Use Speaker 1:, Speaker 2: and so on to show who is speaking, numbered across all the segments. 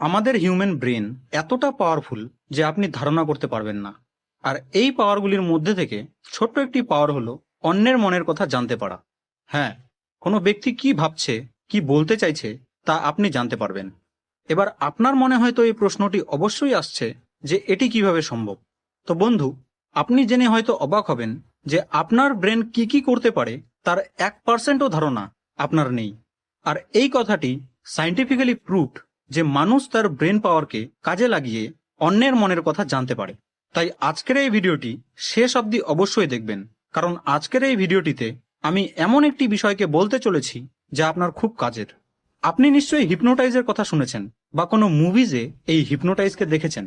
Speaker 1: আমাদের human brain এতটা powerful যে আপনি ধারণা করতে পারবেন না। আর এই পাওয়ারগুলির মধ্যে থেকে ছোট্ট একটি পাওয়ার হলো অন্যের মনের কথা জানতে পারা। হ্যাঁ কোনো ব্যক্তি কি ভাবছে, কি বলতে চাইছে, তা আপনি জানতে পারবেন। এবার আপনার মনে হয়তো এই প্রশ্নটি অবশ্যই আসছে যে এটি কীভাবে সম্ভব? তো বন্ধু, আপনি জেনে হয়তো অবাক হবেন যে আপনার ব্রেন কি কি করতে পারে তার এক পার্সেন্টও ধারণা আপনার নেই। আর এই কথাটি সাইন্টিফিক্যালি প্রুভড যে মানুষ তার ব্রেন পাওয়ারকে কাজে লাগিয়ে অন্যের মনের কথা জানতে পারে। তাই আজকের এই ভিডিওটি শেষ অবধি অবশ্যই দেখবেন, কারণ আজকের এই ভিডিওটিতে আমি এমন একটি বিষয়কে বলতে চলেছি যা আপনার খুব কাজের। আপনি নিশ্চয়ই হিপনোটাইজের কথা শুনেছেন বা কোনো মুভিজে এই হিপনোটাইজকে দেখেছেন।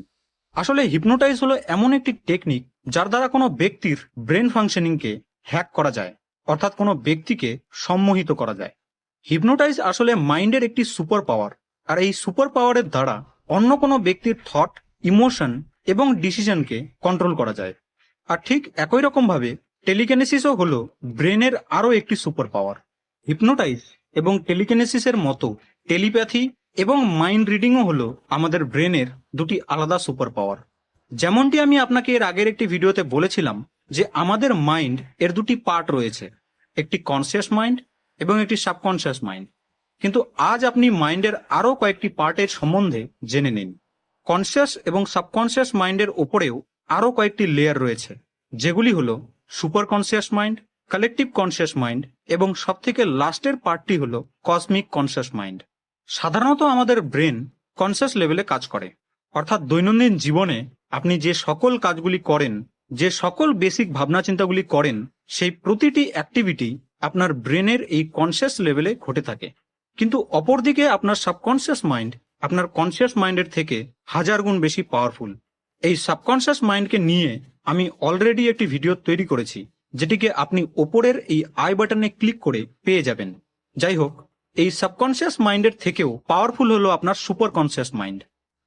Speaker 1: আসলে হিপনোটাইজ হলো এমন একটি টেকনিক যার দ্বারা কোনো ব্যক্তির ব্রেন ফাংশনিংকে হ্যাক করা যায়, অর্থাৎ কোনো ব্যক্তিকে সম্মোহিত করা যায়। হিপনোটাইজ আসলে মাইন্ডের একটি সুপার পাওয়ার আর এই সুপার পাওয়ারের দ্বারা অন্য কোনো ব্যক্তির থট ইমোশন এবং ডিসিশনকে কন্ট্রোল করা যায়। আর ঠিক একই রকমভাবে টেলিকেনেসিসও হলো ব্রেনের আরও একটি সুপার পাওয়ার হিপনোটাইজ এবং টেলিকেনেসিসের মতো টেলিপ্যাথি এবং মাইন্ড রিডিংও হলো আমাদের ব্রেনের দুটি আলাদা সুপার পাওয়ার যেমনটি আমি আপনাকে এর আগের একটি ভিডিওতে বলেছিলাম যে আমাদের মাইন্ড এর দুটি পার্ট রয়েছে, একটি কনসিয়াস মাইন্ড এবং একটি সাবকনসিয়াস মাইন্ড কিন্তু আজ আপনি মাইন্ডের আরও কয়েকটি পার্টের সম্বন্ধে জেনে নিন। কনসিয়াস এবং সাবকনসিয়াস মাইন্ডের ওপরেও আরও কয়েকটি লেয়ার রয়েছে, যেগুলি হলো super conscious mind collective conscious mind এবং সবথেকে লাস্টের পার্টটি হলো কসমিক কনসিয়াস মাইন্ড সাধারণত আমাদের ব্রেন কনসিয়াস লেভেলে কাজ করে। অর্থাৎ দৈনন্দিন জীবনে আপনি যে সকল কাজগুলি করেন, যে সকল বেসিক ভাবনা চিন্তাগুলি করেন, সেই প্রতিটি অ্যাক্টিভিটি আপনার ব্রেনের এই কনসিয়াস লেভেলে ঘটে থাকে। কিন্তু অপরদিকে আপনার সাবকনসিয়াস মাইন্ড আপনার কনসিয়াস মাইন্ডের থেকে হাজার গুণ বেশি পাওয়ারফুল এই সাবকনসিয়াস মাইন্ডকে নিয়ে আমি অলরেডি একটি ভিডিও তৈরি করেছি, যেটিকে আপনি ওপরের এই আই বাটনে ক্লিক করে পেয়ে যাবেন। যাই হোক, এই সাবকনসিয়াস মাইন্ডের থেকেও পাওয়ারফুল হলো আপনার সুপার কনসিয়াস মাইন্ড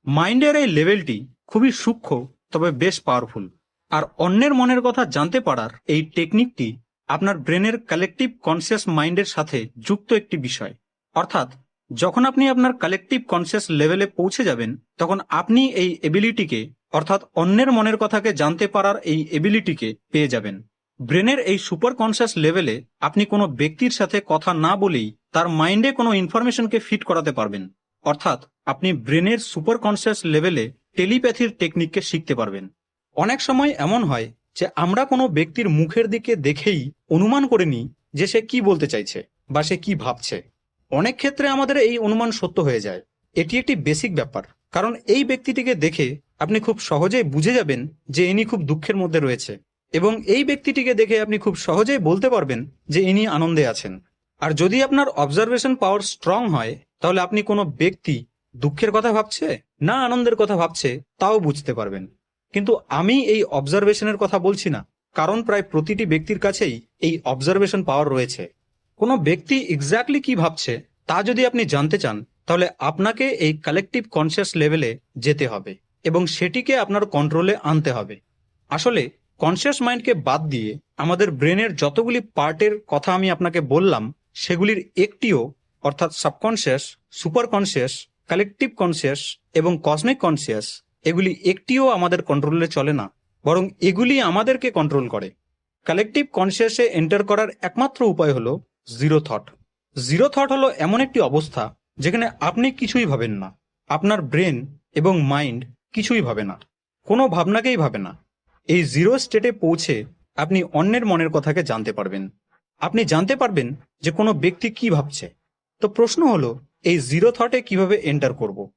Speaker 1: মাইন্ডের এই লেভেলটি খুবই সূক্ষ্ম, তবে বেশ পাওয়ারফুল আর অন্যের মনের কথা জানতে পারার এই টেকনিকটি আপনার ব্রেনের কালেকটিভ কনসিয়াস মাইন্ডের সাথে যুক্ত একটি বিষয়। অর্থাৎ, যখন আপনি আপনার কালেকটিভ কনসিয়াস লেভেলে পৌঁছে যাবেন, তখন আপনি এই এবিলিটিকে অর্থাৎ অন্যের মনের কথাকে জানতে পারার এই এবিলিটিকে পেয়ে যাবেন। ব্রেনের এই সুপার কনসিয়াস লেভেলে আপনি কোনো ব্যক্তির সাথে কথা না বলেই তার মাইন্ডে কোনো ইনফরমেশনকে ফিট করাতে পারবেন। অর্থাৎ, আপনি ব্রেনের সুপার কনসিয়াস লেভেলে টেলিপ্যাথির টেকনিককে শিখতে পারবেন। অনেক সময় এমন হয় যে আমরা কোনো ব্যক্তির মুখের দিকে দেখেই অনুমান করে নিই যে সে কি বলতে চাইছে বা সে কি ভাবছে। অনেক ক্ষেত্রে আমাদের এই অনুমান সত্য হয়ে যায়। এটি একটি বেসিক ব্যাপার। কারণ এই ব্যক্তিটিকে দেখে আপনি খুব সহজেই বুঝে যাবেন যে ইনি খুব দুঃখের মধ্যে রয়েছে এবং এই ব্যক্তিটিকে দেখে আপনি খুব সহজেই বলতে পারবেন যে ইনি আনন্দে আছেন। আর যদি আপনার অবজারভেশন পাওয়ার স্ট্রং হয়, তাহলে আপনি কোনো ব্যক্তি দুঃখের কথা ভাবছে না আনন্দের কথা ভাবছে তাও বুঝতে পারবেন। কিন্তু আমি এই অবজারভেশনের কথা বলছি না। কারণ প্রায় প্রতিটি ব্যক্তির কাছেই এই অবজারভেশন পাওয়ার রয়েছে। কোনো ব্যক্তি এক্স্যাক্টলি কি ভাবছে তা যদি আপনি জানতে চান, তাহলে আপনাকে এই কালেকটিভ কনসিয়াস লেভেলে যেতে হবে এবং সেটিকে আপনার কন্ট্রোলে আনতে হবে। আসলে কনসিয়াস মাইন্ডকে বাদ দিয়ে আমাদের ব্রেনের যতগুলি পার্টের কথা আমি আপনাকে বললাম, সেগুলির একটিও, অর্থাৎ subconscious super conscious collective conscious এবং কসমিক কনসিয়াস এগুলি একটিও আমাদের কন্ট্রোলে চলে না, বরং এগুলি আমাদেরকে কন্ট্রোল করে। কালেকটিভ কনসিয়াসে এন্টার করার একমাত্র উপায় হলো জিরো থট জিরো থট হলো এমন একটি অবস্থা যেখানে আপনি কিছুই ভাবেন না। আপনার ব্রেন এবং মাইন্ড কিছুই ভাবে না। কোনো ভাবনাকেই ভাবে না। এই জিরো স্টেটে পৌঁছে আপনি অন্যের মনের কথাকে জানতে পারবেন। আপনি জানতে পারবেন যে কোনো ব্যক্তি কি ভাবছে। তো প্রশ্ন হলো, এই জিরো থটে কীভাবে এন্টার করব?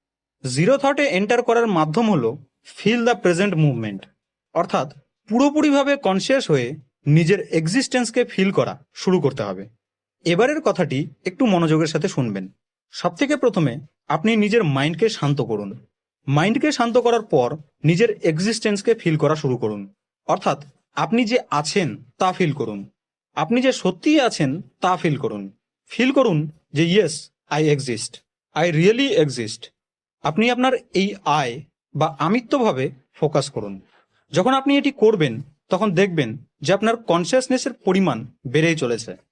Speaker 1: জিরো থটে এন্টার করার মাধ্যম হলো ফিল দ্য প্রেজেন্ট মুভমেন্ট অর্থাৎ পুরোপুরিভাবে কনসিয়াস হয়ে নিজের এক্সিস্টেন্সকে ফিল করা শুরু করতে হবে। এবারের কথাটি একটু মনোযোগের সাথে শুনবেন। সবথেকে প্রথমে আপনি নিজের মাইন্ডকে শান্ত করুন। মাইন্ডকে শান্ত করার পর নিজের এক্সিস্টেন্সকে ফিল করা শুরু করুন। অর্থাৎ আপনি যে আছেন, তা ফিল করুন। আপনি যে সত্যিই আছেন, তা ফিল করুন। ফিল করুন যে, yes, I exist. I really exist. আপনি আপনার এই আয় বা আমিত্বভাবে ফোকাস করুন। যখন আপনি এটি করবেন, তখন দেখবেন যে আপনার কনসিয়াসনেসের পরিমাণ বেড়েই চলেছে।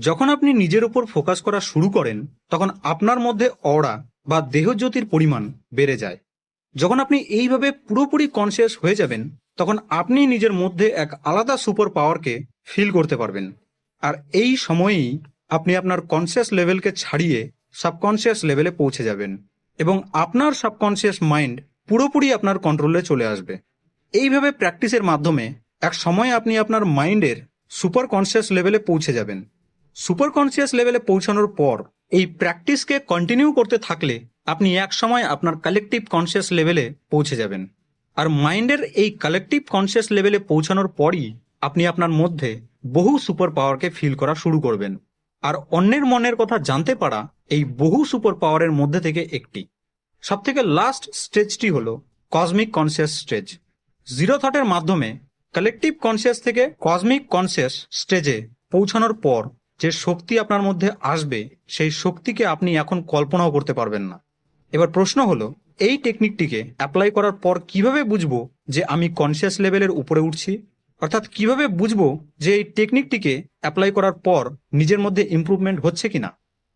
Speaker 1: যখন আপনি নিজের উপর ফোকাস করা শুরু করেন, তখন আপনার মধ্যে অরা বা দেহজ্যোতির পরিমাণ বেড়ে যায়। যখন আপনি এইভাবে পুরোপুরি কনসিয়াস হয়ে যাবেন, তখন আপনি নিজের মধ্যে এক আলাদা সুপার পাওয়ারকে ফিল করতে পারবেন। আর এই সময়েই আপনি আপনার কনসিয়াস লেভেলকে ছাড়িয়ে সাবকনসিয়াস লেভেলে পৌঁছে যাবেন এবং আপনার সাবকনসিয়াস মাইন্ড পুরোপুরি আপনার কন্ট্রোলে চলে আসবে। এইভাবে প্র্যাকটিসের মাধ্যমে এক সময় আপনি আপনার মাইন্ডের সুপার কনসিয়াস লেভেলে পৌঁছে যাবেন। সুপার কনসিয়াস লেভেলে পৌঁছানোর পর এই প্র্যাকটিসকে কন্টিনিউ করতে থাকলে আপনি এক সময় আপনার কালেকটিভ কনসিয়াস লেভেলে পৌঁছে যাবেন। আর মাইন্ডের এই কালেকটিভ কনসিয়াস লেভেলে পৌঁছানোর পরই আপনি আপনার মধ্যে বহু সুপার পাওয়ারকে ফিল করা শুরু করবেন। আর অন্যের মনের কথা জানতে পারা এই বহু সুপার পাওয়ারের মধ্যে থেকে একটি। সবথেকে লাস্ট স্টেজটি হলো কসমিক কনসিয়াস স্টেজ জিরো থটের মাধ্যমে কালেকটিভ কনসিয়াস থেকে কসমিক কনসিয়াস স্টেজে পৌঁছানোর পর যে শক্তি আপনার মধ্যে আসবে, সেই শক্তিকে আপনি এখন কল্পনাও করতে পারবেন না। এবার প্রশ্ন হলো, এই টেকনিকটিকে অ্যাপ্লাই করার পর কীভাবে বুঝব যে আমি কনসিয়াস লেভেলের উপরে উঠছি? অর্থাৎ কীভাবে বুঝব যে এই টেকনিকটিকে অ্যাপ্লাই করার পর নিজের মধ্যে ইমপ্রুভমেন্ট হচ্ছে কিনা?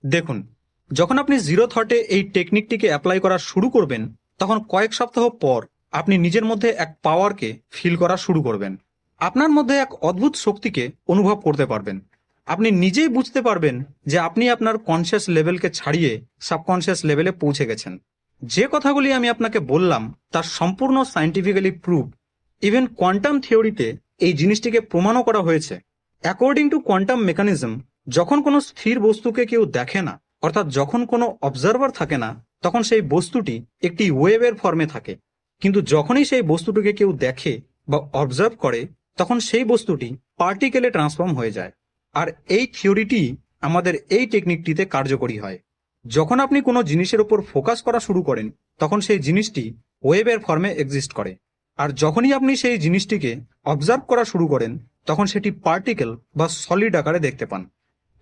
Speaker 1: দেখুন, যখন আপনি জিরো থটে এই টেকনিকটিকে অ্যাপ্লাই করা শুরু করবেন, তখন কয়েক সপ্তাহ পর আপনি নিজের মধ্যে এক পাওয়ারকে ফিল করা শুরু করবেন। আপনার মধ্যে এক অদ্ভুত শক্তিকে অনুভব করতে পারবেন। আপনি নিজেই বুঝতে পারবেন যে আপনি আপনার কনসিয়াস লেভেলকে ছাড়িয়ে সাবকনসিয়াস লেভেলে পৌঁছে গেছেন। যে কথাগুলি আমি আপনাকে বললাম, তার সম্পূর্ণ সায়েন্টিফিক্যালি প্রুভ ইভেন কোয়ান্টাম থিওরিতে এই জিনিসটিকে প্রমাণও করা হয়েছে। অ্যাকর্ডিং টু কোয়ান্টাম মেকানিজম যখন কোনো স্থির বস্তুকে কেউ দেখে না, অর্থাৎ যখন কোনো অবজারভার থাকে না, তখন সেই বস্তুটি একটি ওয়েভের ফর্মে থাকে। কিন্তু যখনই সেই বস্তুটিকে কেউ দেখে বা অবজার্ভ করে, তখন সেই বস্তুটি পার্টিকেলে ট্রান্সফর্ম হয়ে যায়। আর এই থিওরিটি আমাদের এই টেকনিকটিতে কার্যকরী হয়। যখন আপনি কোনো জিনিসের উপর ফোকাস করা শুরু করেন, তখন সেই জিনিসটি ওয়েবের ফর্মে এক্সিস্ট করে। আর যখনই আপনি সেই জিনিসটিকে অবজার্ভ করা শুরু করেন, তখন সেটি পার্টিকেল বা সলিড আকারে দেখতে পান।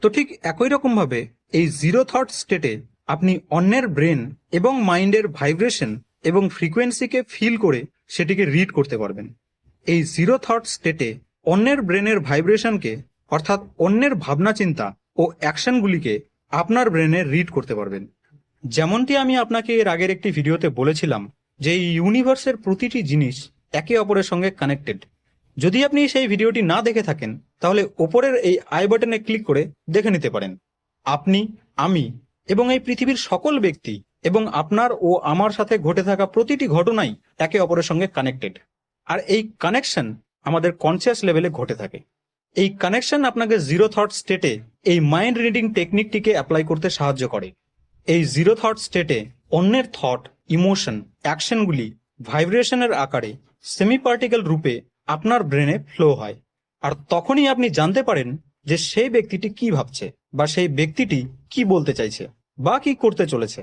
Speaker 1: তো ঠিক একই রকমভাবে এই জিরো থট স্টেটে আপনি অন্যের ব্রেন এবং মাইন্ডের ভাইব্রেশন এবং ফ্রিকোয়েন্সিকে ফিল করে সেটিকে রিড করতে পারবেন। এই জিরো থট স্টেটে অন্যের ব্রেনের ভাইব্রেশনকে অর্থাৎ অন্যের ভাবনা চিন্তা ও অ্যাকশনগুলিকে আপনার ব্রেনে রিড করতে পারবেন। যেমনটি আমি আপনাকে এর আগের একটি ভিডিওতে বলেছিলাম যে এই ইউনিভার্সের প্রতিটি জিনিস একে অপরের সঙ্গে কানেক্টেড যদি আপনি সেই ভিডিওটি না দেখে থাকেন, তাহলে ওপরের এই আই বাটনে ক্লিক করে দেখে নিতে পারেন। আপনি, আমি এবং এই পৃথিবীর সকল ব্যক্তি এবং আপনার ও আমার সাথে ঘটে থাকা প্রতিটি ঘটনাই একে অপরের সঙ্গে কানেক্টেড আর এই কানেকশন আমাদের কনসিয়াস লেভেলে ঘটে থাকে। এই কানেকশন আপনাকে জিরো থট স্টেটে এই মাইন্ড রিডিং টেকনিকটিকে অ্যাপ্লাই করতে সাহায্য করে। এই জিরো থট স্টেটে অন্যের থট ইমোশন অ্যাকশনগুলি ভাইব্রেশনের আকারে সেমি পার্টিকেল রূপে আপনার ব্রেনে ফ্লো হয়। আর তখনই আপনি জানতে পারেন যে সেই ব্যক্তিটি কি ভাবছে বা সেই ব্যক্তিটি কি বলতে চাইছে বা কি করতে চলেছে।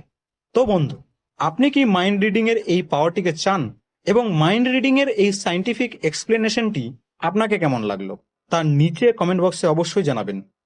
Speaker 1: তো বন্ধু, আপনি কি মাইন্ড রিডিং এর এই পাওয়ারটিকে চান এবং মাইন্ড রিডিং এর এই সাইন্টিফিক এক্সপ্লেনেশনটি আপনাকে কেমন লাগল? তার নিচে কমেন্ট বক্সে অবশ্যই জানাবেন।